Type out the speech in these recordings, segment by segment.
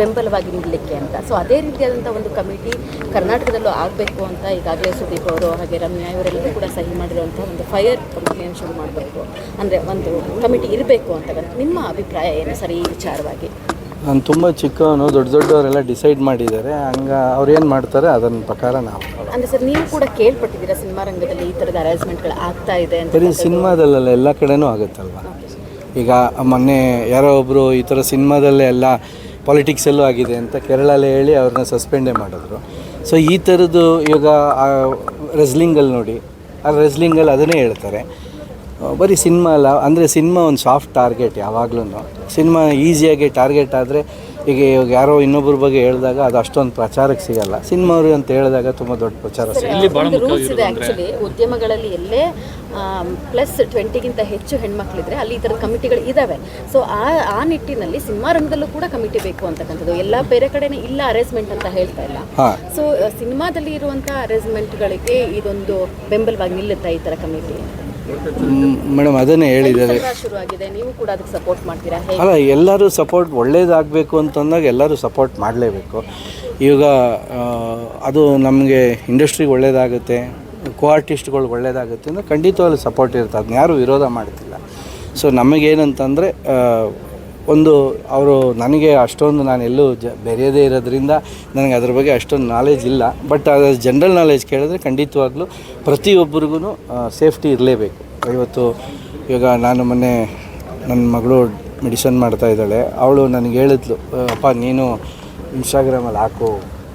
ಬೆಂಬಲವಾಗಿ ನಿಲ್ಲಲಿಕ್ಕೆ ಅಂತ. ಸೊ ಅದೇ ರೀತಿಯಾದಂಥ ಒಂದು ಕಮಿಟಿ ಕರ್ನಾಟಕದಲ್ಲೂ ಆಗಬೇಕು ಅಂತ ಈಗಾಗಲೇ ಸುದೀಪ್ ಅವರು ಹಾಗೆ ರಮ್ಯಾ ಇವರೆಲ್ಲರೂ ಕೂಡ ಸಹಿ ಮಾಡಿರುವಂಥ ಒಂದು ಫೈರ್ ಕಮಿಟಿಯನ್ನು ಶುರು ಮಾಡಬೇಕು. ಅಂದರೆ ಒಂದು ಕಮಿಟಿ ಇರಬೇಕು ಅಂತ ನಿಮ್ಮ ಅಭಿಪ್ರಾಯ ಏನು ಸರಿ ಈ ವಿಚಾರವಾಗಿ? ನಾನು ತುಂಬ ಚಿಕ್ಕವನು ದೊಡ್ಡ ದೊಡ್ಡವರೆಲ್ಲ ಡಿಸೈಡ್ ಮಾಡಿದ್ದಾರೆ. ಹಂಗೆ ಅವ್ರು ಏನು ಮಾಡ್ತಾರೆ ಅದನ್ನ ಪ್ರಕಾರ ನಾವು ಅಂದರೆ ಸರ್ ನೀವು ಕೂಡ ಕೇಳ್ಪಟ್ಟಿದ್ದೀರಾ ಸಿನಿಮಾ ರಂಗದಲ್ಲಿ ಈ ಥರದ ಅರೇಂಜ್ಮೆಂಟ್ಗಳು ಆಗ್ತಾ ಇದೆ ಅಂತ ಬರೀ ಸಿನಿಮಾದಲ್ಲೆಲ್ಲ ಎಲ್ಲ ಕಡೆನೂ ಆಗುತ್ತಲ್ವ? ಈಗ ಮೊನ್ನೆ ಯಾರೋ ಒಬ್ಬರು ಈ ಥರ ಸಿನಿಮಾದಲ್ಲೇ ಎಲ್ಲ ಪಾಲಿಟಿಕ್ಸಲ್ಲೂ ಆಗಿದೆ ಅಂತ ಕೇರಳಲ್ಲೇ ಹೇಳಿ ಅವ್ರನ್ನ ಸಸ್ಪೆಂಡೇ ಮಾಡಿದ್ರು. ಸೊ ಈ ಥರದ್ದು ಇವಾಗ ರೆಸ್ಲಿಂಗಲ್ಲಿ ನೋಡಿ, ಆ ರೆಸ್ಲಿಂಗಲ್ಲಿ ಅದನ್ನೇ ಹೇಳ್ತಾರೆ. ಬರೀ ಸಿನಿಮಾ ಅಲ್ಲ, ಅಂದರೆ ಸಿನಿಮಾ ಒಂದು ಸಾಫ್ಟ್ ಟಾರ್ಗೆಟ್ ಯಾವಾಗ್ಲೂ ಸಿನಿಮಾ ಈಸಿಯಾಗಿ ಟಾರ್ಗೆಟ್ ಆದರೆ ಈಗ ಇವಾಗ ಯಾರೋ ಇನ್ನೊಬ್ಬರ ಬಗ್ಗೆ ಹೇಳಿದಾಗ ಅದು ಅಷ್ಟೊಂದು ಪ್ರಚಾರಕ್ಕೆ ಸಿಗಲ್ಲ. ಸಿನಿಮಾ ಅವರು ಅಂತ ಹೇಳಿದಾಗ ತುಂಬ ದೊಡ್ಡ ಪ್ರಚಾರ ಸಿಗುತ್ತೆ ಒಂದು ರೂಲ್ಸ್ ಇದೆ ಆ್ಯಕ್ಚುಲಿ ಉದ್ಯಮಗಳಲ್ಲಿ ಎಲ್ಲೇ ಪ್ಲಸ್ ಟ್ವೆಂಟಿಗಿಂತ ಹೆಚ್ಚು ಹೆಣ್ಮಕ್ಳಿದ್ರೆ ಅಲ್ಲಿ ಈ ಥರದ ಕಮಿಟಿಗಳು ಇದ್ದಾವೆ ಸೊ ಆ ಆ ನಿಟ್ಟಿನಲ್ಲಿ ಸಿನಿಮಾ ರಂಗದಲ್ಲೂ ಕೂಡ ಕಮಿಟಿ ಬೇಕು ಅಂತಕ್ಕಂಥದ್ದು. ಎಲ್ಲ ಬೇರೆ ಕಡೆನೇ ಇಲ್ಲ ಅರೇಂಜ್ಮೆಂಟ್ ಅಂತ ಹೇಳ್ತಾ ಇಲ್ಲ. ಸೊ ಸಿನಿಮಾದಲ್ಲಿ ಇರುವಂಥ ಅರೇಂಜ್ಮೆಂಟ್ಗಳಿಗೆ ಇದೊಂದು ಬೆಂಬಲವಾಗಿ ನಿಲ್ಲುತ್ತಾ ಈ ಥರ ಕಮಿಟಿ ಮೇಡಮ್ ಅದನ್ನೇ ಹೇಳಿದ್ದಾರೆ ಅಲ್ಲ ಎಲ್ಲರೂ ಸಪೋರ್ಟ್ ಒಳ್ಳೇದಾಗಬೇಕು ಅಂತಂದಾಗ ಎಲ್ಲರೂ ಸಪೋರ್ಟ್ ಮಾಡಲೇಬೇಕು. ಈಗ ಅದು ನಮಗೆ ಇಂಡಸ್ಟ್ರಿಗೆ ಒಳ್ಳೇದಾಗುತ್ತೆ ಕೋ ಆರ್ಟಿಸ್ಟ್ಗಳಿಗೆ ಒಳ್ಳೇದಾಗುತ್ತೆ ಅಂದರೆ ಖಂಡಿತವಾಗ್ಲೂ ಸಪೋರ್ಟ್ ಇರುತ್ತೆ. ಅದನ್ನ ಯಾರೂ ವಿರೋಧ ಮಾಡ್ತಿಲ್ಲ. ಸೊ ನಮಗೇನಂತಂದರೆ ಒಂದು, ಅವರು ನನಗೆ ಅಷ್ಟೊಂದು ನಾನು ಎಲ್ಲೂ ಜ, ಬೆರೆಯದೇ ಇರೋದ್ರಿಂದ ನನಗೆ ಅದ್ರ ಬಗ್ಗೆ ಅಷ್ಟೊಂದು ನಾಲೆಜ್ ಇಲ್ಲ. ಬಟ್ ಅದರ ಜನರಲ್ ನಾಲೆಜ್ ಕೇಳಿದ್ರೆ ಖಂಡಿತವಾಗ್ಲೂ ಪ್ರತಿಯೊಬ್ಬರಿಗೂ ಸೇಫ್ಟಿ ಇರಲೇಬೇಕು. ಇವತ್ತು, ಇವಾಗ ನಾನು ಮೊನ್ನೆ ನನ್ನ ಮಗಳು ಮೆಡಿಸನ್ ಮಾಡ್ತಾ ಇದ್ದಾಳೆ. ಅವಳು ನನಗೆ ಹೇಳಿದ್ಲು ಅಪ್ಪ ನೀನು ಇನ್ಸ್ಟಾಗ್ರಾಮಲ್ಲಿ ಹಾಕು.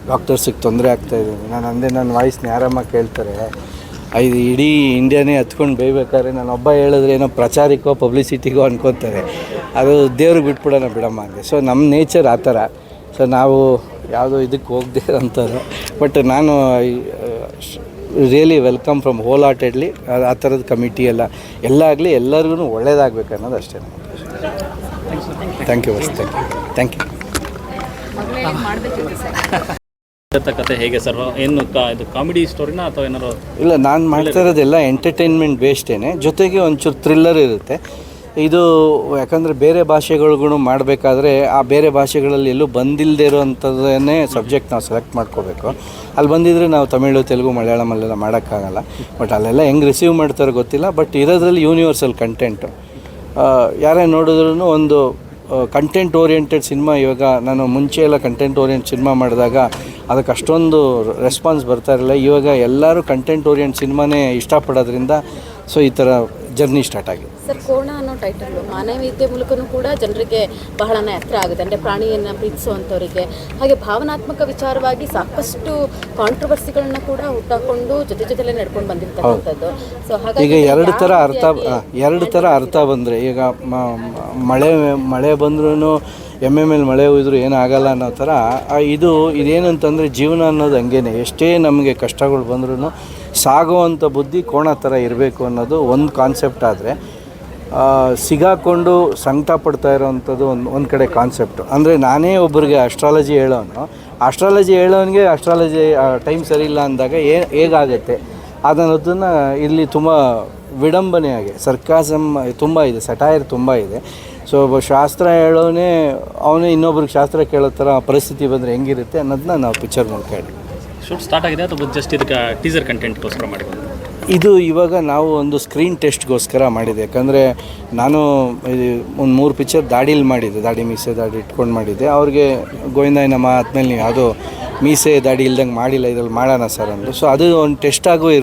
ಡಾಕ್ಟರ್ಸಿಗೆ ತೊಂದರೆ ಆಗ್ತಾ ಇದ್ದೀನಿ ನಾನು ಅಂದೆ, ನನ್ನ ವಾಯ್ಸ್ನ ಯಾರಮ್ಮ ಕೇಳ್ತಾರೆ? ಐದು ಇಡೀ ಇಂಡಿಯಾನೇ ಹತ್ಕೊಂಡು ಬೇಯ್ಬೇಕಾದ್ರೆ ನಾನು ಒಬ್ಬ ಹೇಳಿದ್ರೆ ಏನೋ ಪ್ರಚಾರಕ್ಕೋ ಪಬ್ಲಿಸಿಟಿಗೋ ಅನ್ಕೋತಾರೆ. ಅದು ದೇವ್ರಿಗೆ ಬಿಟ್ಬಿಡೋಣ ಬಿಡಮ್ಮ ಅಂದೆ ಸೊ ನಮ್ಮ ನೇಚರ್ ಆ ಥರ. ಸೊ ನಾವು ಯಾವುದೋ ಇದಕ್ಕೆ ಹೋಗದೆ ಅಂತಾರೆ ಬಟ್ ನಾನು really welcome from wholeheartedly ಆ ಥರದ ಕಮಿಟಿ ಎಲ್ಲ. ಎಲ್ಲ ಆಗಲಿ ಎಲ್ಲರಿಗೂ ಒಳ್ಳೇದಾಗಬೇಕು ಅನ್ನೋದು ಅಷ್ಟೇ thank you thank you thank you ಕತೆ ಹೇಗೆ ಸರ್? ಏನು ಇದು ಕಾಮಿಡಿ ಸ್ಟೋರಿನ ಅಥವಾ ಏನಾರು ಇಲ್ಲ ನಾನು ಮಾಡ್ತಾ ಇರೋದೆಲ್ಲ ಎಂಟರ್ಟೈನ್ಮೆಂಟ್ ಬೇಸ್ಡೇನೆ ಜೊತೆಗೆ ಒಂಚೂರು ಥ್ರಿಲ್ಲರ್ ಇರುತ್ತೆ. ಇದು ಯಾಕಂದರೆ ಬೇರೆ ಭಾಷೆಗಳಿಗೂ ಮಾಡಬೇಕಾದ್ರೆ ಆ ಬೇರೆ ಭಾಷೆಗಳಲ್ಲಿ ಎಲ್ಲೂ ಬಂದಿಲ್ಲದೆ ಇರೋವಂಥದ್ದನ್ನೇ ಸಬ್ಜೆಕ್ಟ್ ನಾವು ಸೆಲೆಕ್ಟ್ ಮಾಡ್ಕೋಬೇಕು. ಅಲ್ಲಿ ಬಂದಿದ್ರೆ ನಾವು ತಮಿಳು ತೆಲುಗು ಮಲಯಾಳಮಲ್ಲೆಲ್ಲ ಮಾಡೋಕ್ಕಾಗಲ್ಲ. ಬಟ್ ಅಲ್ಲೆಲ್ಲ ಹೆಂಗೆ ರಿಸೀವ್ ಮಾಡ್ತಾರೋ ಗೊತ್ತಿಲ್ಲ. ಬಟ್ ಇರೋದ್ರಲ್ಲಿ ಯೂನಿವರ್ಸಲ್ ಕಂಟೆಂಟು ಯಾರೇ ನೋಡಿದ್ರೂ ಒಂದು ಕಂಟೆಂಟ್ ಓರಿಯೆಂಟೆಡ್ ಸಿನಿಮಾ ಇವಾಗ ನಾನು ಮುಂಚೆ ಎಲ್ಲ ಕಂಟೆಂಟ್ ಓರಿಯೆಂಟ್ ಸಿನಿಮಾ ಮಾಡಿದಾಗ ಅದಕ್ಕೆ ಅಷ್ಟೊಂದು ರೆಸ್ಪಾನ್ಸ್ ಬರ್ತಾ ಇರಲಿಲ್ಲ. ಇವಾಗ ಎಲ್ಲರೂ ಕಂಟೆಂಟ್ ಓರಿಯೆಂಟ್ ಸಿನಿಮಾನೇ ಇಷ್ಟಪಡೋದ್ರಿಂದ ಸೊ ಈ ಥರ ಜರ್ನಿ ಸ್ಟಾರ್ಟ್ ಆಗಿದೆ. ಸರ್ ಕೋಣ ಅನ್ನೋ ಟೈಟಲ್ ಮಾನವೀಯತೆ ಮೂಲಕನೂ ಕೂಡ ಜನರಿಗೆ ಬಹಳನೇ ಹತ್ರ ಆಗುತ್ತೆ. ಅಂದರೆ ಪ್ರಾಣಿಯನ್ನು ಪ್ರೀತಿಸುವಂಥವರಿಗೆ. ಹಾಗೆ ಭಾವನಾತ್ಮಕ ವಿಚಾರವಾಗಿ ಸಾಕಷ್ಟು ಕಾಂಟ್ರವರ್ಸಿಗಳನ್ನ ಕೂಡ ಹುಟ್ಟಾಕೊಂಡು ಜೊತೆ ಜೊತೆಲೇ ನಡ್ಕೊಂಡು ಬಂದಿರ್ತಕ್ಕಂಥದ್ದು. ಸೊ ಹಾಗಾಗಿ ಈಗ ಎರಡು ಥರ ಅರ್ಥ ಎರಡು ಥರ ಅರ್ಥ ಬಂದರೆ ಈಗ ಮಳೆ ಮಳೆ ಬಂದ್ರೂ ಎಮ್ಮೆ ಮೇಲೆ ಮಳೆ ಹೋದ್ರು ಏನಾಗಲ್ಲ ಅನ್ನೋ ಥರ ಇದು ಇದೇನಂತಂದರೆ ಜೀವನ ಅನ್ನೋದು ಹಂಗೇನೆ. ಎಷ್ಟೇ ನಮಗೆ ಕಷ್ಟಗಳು ಬಂದ್ರೂ ಸಾಗುವಂಥ ಬುದ್ಧಿ ಕೋಣ ಥರ ಇರಬೇಕು ಅನ್ನೋದು ಒಂದು ಕಾನ್ಸೆಪ್ಟ್ ಆದರೆ ಸಿಗಾಕೊಂಡು ಸಂಕಟ ಪಡ್ತಾ ಇರೋವಂಥದ್ದು ಒಂದು ಒಂದು ಕಡೆ ಕಾನ್ಸೆಪ್ಟು ಅಂದರೆ ನಾನೇ ಒಬ್ಬರಿಗೆ ಅಸ್ಟ್ರಾಲಜಿ ಹೇಳೋನು ಅಸ್ಟ್ರಾಲಜಿ ಹೇಳೋನಿಗೆ ಅಸ್ಟ್ರಾಲಜಿ ಟೈಮ್ ಸರಿ ಇಲ್ಲ ಅಂದಾಗ ಏ, ಹೇಗಾಗುತ್ತೆ? ಅದನ್ನೋದನ್ನು ಇಲ್ಲಿ ತುಂಬ ವಿಡಂಬನೆಯಾಗಿ ಸರ್ಕಾಸಮ್ ತುಂಬ ಇದೆ ಸಟಾಯರ್ ತುಂಬ ಇದೆ. ಸೊ ಒಬ್ಬ ಶಾಸ್ತ್ರ ಹೇಳೋನೇ ಅವನೇ ಇನ್ನೊಬ್ರಿಗೆ ಶಾಸ್ತ್ರ ಕೇಳೋ ಥರ ಪರಿಸ್ಥಿತಿ ಬಂದರೆ ಹೆಂಗಿರುತ್ತೆ ಅನ್ನೋದನ್ನ ನಾವು ಪಿಕ್ಚರ್ ಮೂಲಕ ಹೇಳಿ ಶೂಟ್ ಸ್ಟಾರ್ಟ್ ಆಗಿದೆ ಅಥವಾ ಜಸ್ಟ್ ಇದಕ್ಕೆ ಟೀಸರ್ ಕಂಟೆಂಟ್ಗೋಸ್ಕರ ಮಾಡಿರೋದು? ಇದು ಇವಾಗ ನಾವು ಒಂದು ಸ್ಕ್ರೀನ್ ಟೆಸ್ಟ್ಗೋಸ್ಕರ ಮಾಡಿದೆ ಯಾಕಂದರೆ ನಾನು ಒಂದು ಮೂರು ಪಿಕ್ಚರ್ ದಾಡಿಲಿ ಮಾಡಿದ್ದೆ. ದಾಡಿ ಮೀಸೆ ದಾಡಿ ಇಟ್ಕೊಂಡು ಮಾಡಿದ್ದೆ. ಅವ್ರಿಗೆ ಗೋವಿಂದಾಯನಮ್ಮ ಆದಮೇಲೆ ನೀವು ಯಾವುದೋ ಮೀಸೆ ದಾಡಿ ಇಲ್ದಂಗೆ ಮಾಡಿಲ್ಲ ಇದ್ರಲ್ಲಿ ಮಾಡೋಣ ಸರ್ ಅಂದರು. ಸೊ ಅದು ಒಂದು ಟೆಸ್ಟ್ ಆಗು